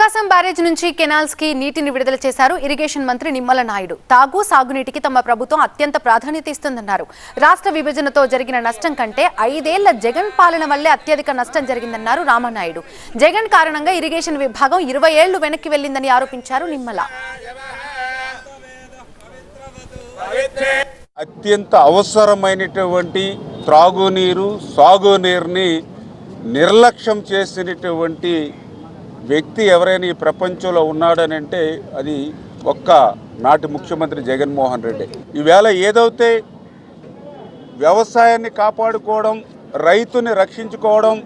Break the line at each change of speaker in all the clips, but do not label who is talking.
ప్రకాశం barrage నుంచి కెనాల్స్కి నీటిని విడుదల చేశారు ఇరిగేషన్ మంత్రి నిమ్మల నాయుడు. తాగు సాగునీటికి తమ ప్రభుత్వం అత్యంత ప్రాధాన్యత ఇస్తుందన్నారు. రాష్ట్ర విభజనతో జరిగిన నష్టం కంటే ఐదేళ్ళ జగన్ పాలన వల్లే అత్యధిక నష్టం జరిగిందన్నారు రామనాయుడు. జగన్ కారణంగా ఇరిగేషన్ విభాగం ఇరవై ఏళ్ళు వెనక్కి వెళ్ళిందని ఆరోపించారు నిమ్మల.
అత్యంత అవసరమైనటువంటి త్రాగునీరు సాగునీరుని నిర్లక్ష్యం చేసినటువంటి వ్యక్తి ఎవరైనా ఈ ప్రపంచంలో ఉన్నాడని అంటే అది ఒక్క నాటి ముఖ్యమంత్రి జగన్మోహన్ రెడ్డి. ఈవేళ ఏదైతే వ్యవసాయాన్ని కాపాడుకోవడం రైతుని రక్షించుకోవడం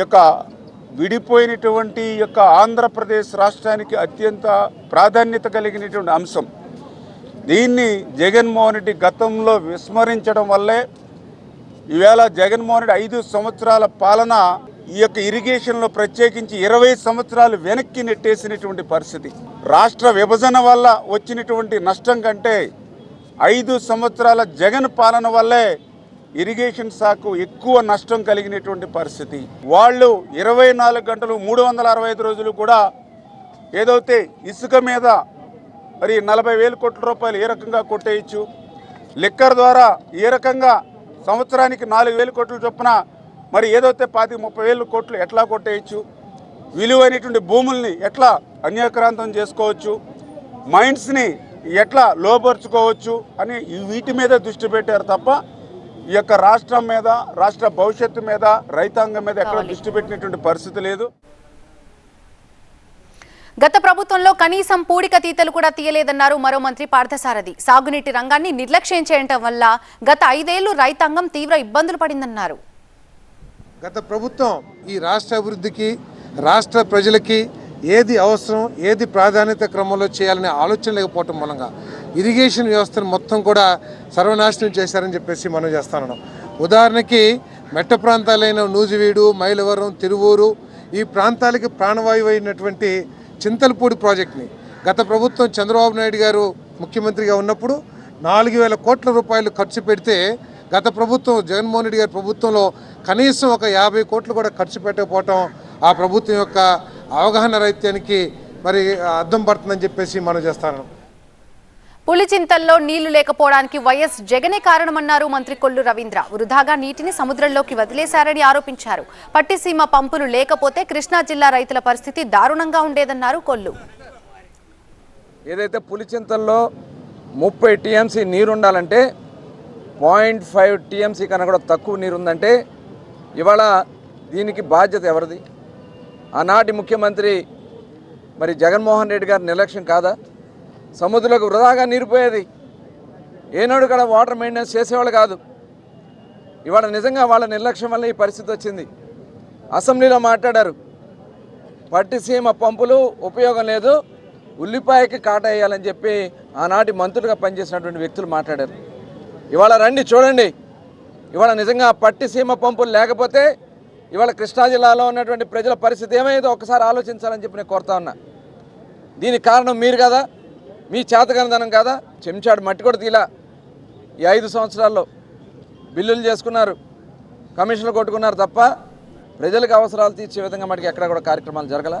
యొక్క విడిపోయినటువంటి యొక్క ఆంధ్రప్రదేశ్ రాష్ట్రానికి అత్యంత ప్రాధాన్యత కలిగినటువంటి అంశం. దీన్ని జగన్మోహన్ రెడ్డి గతంలో విస్మరించడం వల్లే ఈవేళ జగన్మోహన్ రెడ్డి ఐదు సంవత్సరాల పాలన ఈ యొక్క ఇరిగేషన్లో ప్రత్యేకించి ఇరవై సంవత్సరాలు వెనక్కి నెట్టేసినటువంటి పరిస్థితి. రాష్ట్ర విభజన వల్ల వచ్చినటువంటి నష్టం కంటే ఐదు సంవత్సరాల జగన్ పాలన వల్లే ఇరిగేషన్ శాఖకు ఎక్కువ నష్టం కలిగినటువంటి పరిస్థితి. వాళ్ళు ఇరవై నాలుగు గంటలు మూడు వందల అరవై ఐదు రోజులు కూడా ఏదైతే ఇసుక మీద మరి నలభై వేల కోట్ల రూపాయలు ఏ రకంగా కొట్టేయచ్చు లిక్కర్ ద్వారా ఏ రకంగా సంవత్సరానికి నాలుగు వేల కోట్ల చొప్పున మరి ఏదైతే పాతి ముప్పై వేల కోట్లు ఎట్లా కొట్టేయచ్చు? విలువైనటువంటి భూముల్ని ఎట్లా అన్యాక్రాంతం చేసుకోవచ్చు? మైండ్స్ని ఎట్లా లోపరుచుకోవచ్చు అని వీటి మీద దృష్టి పెట్టారు తప్ప ఈ యొక్క రాష్ట్రం మీద రాష్ట్ర భవిష్యత్తు మీద రైతాంగం మీద ఎక్కడ దృష్టి పెట్టినటువంటి పరిస్థితి లేదు.
గత ప్రభుత్వంలో కనీసం పూడిక తీతలు కూడా తీయలేదన్నారు మరో మంత్రి పార్థసారథి. సాగునీటి రంగాన్ని నిర్లక్ష్యం చేయటం వల్ల గత ఐదేళ్ళు రైతాంగం తీవ్ర ఇబ్బందులు పడిందన్నారు.
గత ప్రభుత్వం ఈ రాష్ట్ర అభివృద్ధికి రాష్ట్ర ప్రజలకి ఏది అవసరం ఏది ప్రాధాన్యత క్రమంలో చేయాలనే ఆలోచన లేకపోవటం మూలంగా ఇరిగేషన్ వ్యవస్థను మొత్తం కూడా సర్వనాశనం చేశారని చెప్పేసి మనం చేస్తాను ఉదాహరణకి మెట్ట ప్రాంతాలైన నూజివీడు మైలవరం తిరువూరు ఈ ప్రాంతాలకి ప్రాణవాయువు అయినటువంటి చింతలపూడి ప్రాజెక్ట్ని గత ప్రభుత్వం చంద్రబాబు నాయుడు గారు ముఖ్యమంత్రిగా ఉన్నప్పుడు నాలుగు వేల కోట్ల రూపాయలు ఖర్చు పెడితే గత ప్రభుత్వం జగన్మోహన్ రెడ్డి గారి ప్రభుత్వంలో కనీసం ఒక యాభై కోట్లు కూడా ఖర్చు పెట్టకపోవటం ఆ ప్రభుత్వం యొక్క అవగాహన రైత్యానికి మరి అర్థం పడుతుందని చెప్పేసి మనం చేస్తాను.
పులిచింతల్లో నీళ్ళు లేకపోవడానికి వైఎస్ జగనే కారణమన్నారు మంత్రి కొల్లు రవీంద్ర. వృధాగా నీటిని సముద్రంలోకి వదిలేశారని ఆరోపించారు. పట్టిసీమ పంపులు లేకపోతే కృష్ణా జిల్లా రైతుల పరిస్థితి దారుణంగా ఉండేదన్నారు కొల్లు.
ఏదైతే పులిచింతల్లో ముప్పై టీఎంసీ నీరు ఉండాలంటే పాయింట్ ఫైవ్ టీఎంసీ కన్నా కూడా తక్కువ నీరు ఉందంటే ఇవాళ దీనికి బాధ్యత ఎవరిది? ఆనాటి ముఖ్యమంత్రి మరి జగన్మోహన్ రెడ్డి గారి నిర్లక్ష్యం కాదా? సముద్రంలోకి వృధాగా నీరు పోయేది. ఏనాడు కూడా వాటర్ మెయింటెనెన్స్ చేసేవాళ్ళు కాదు. ఇవాళ నిజంగా వాళ్ళ నిర్లక్ష్యం వల్ల ఈ పరిస్థితి వచ్చింది. అసెంబ్లీలో మాట్లాడారు. పట్టిసీమ పంపులు ఉపయోగం లేదు. ఉల్లిపాయకి కాట వేయాలని చెప్పి ఆనాటి మంత్రులుగా పనిచేసినటువంటి వ్యక్తులు మాట్లాడారు. ఇవాళ రండి చూడండి. ఇవాళ నిజంగా పట్టిసీమ పంపులు లేకపోతే ఇవాళ కృష్ణా జిల్లాలో ఉన్నటువంటి ప్రజల పరిస్థితి ఏమైందో ఒకసారి ఆలోచించాలని చెప్పి నేను కోరుతా ఉన్నా. దీనికి కారణం మీరు కదా మీ చేతగనదనం కదా చెంచాడు మట్టి కూడా తీలా. ఈ ఐదు సంవత్సరాల్లో బిల్లులు చేసుకున్నారు కమిషన్లు కొట్టుకున్నారు తప్ప ప్రజలకు అవసరాలు తీర్చే విధంగా మటుకు ఎక్కడ కూడా కార్యక్రమాలు జరగల.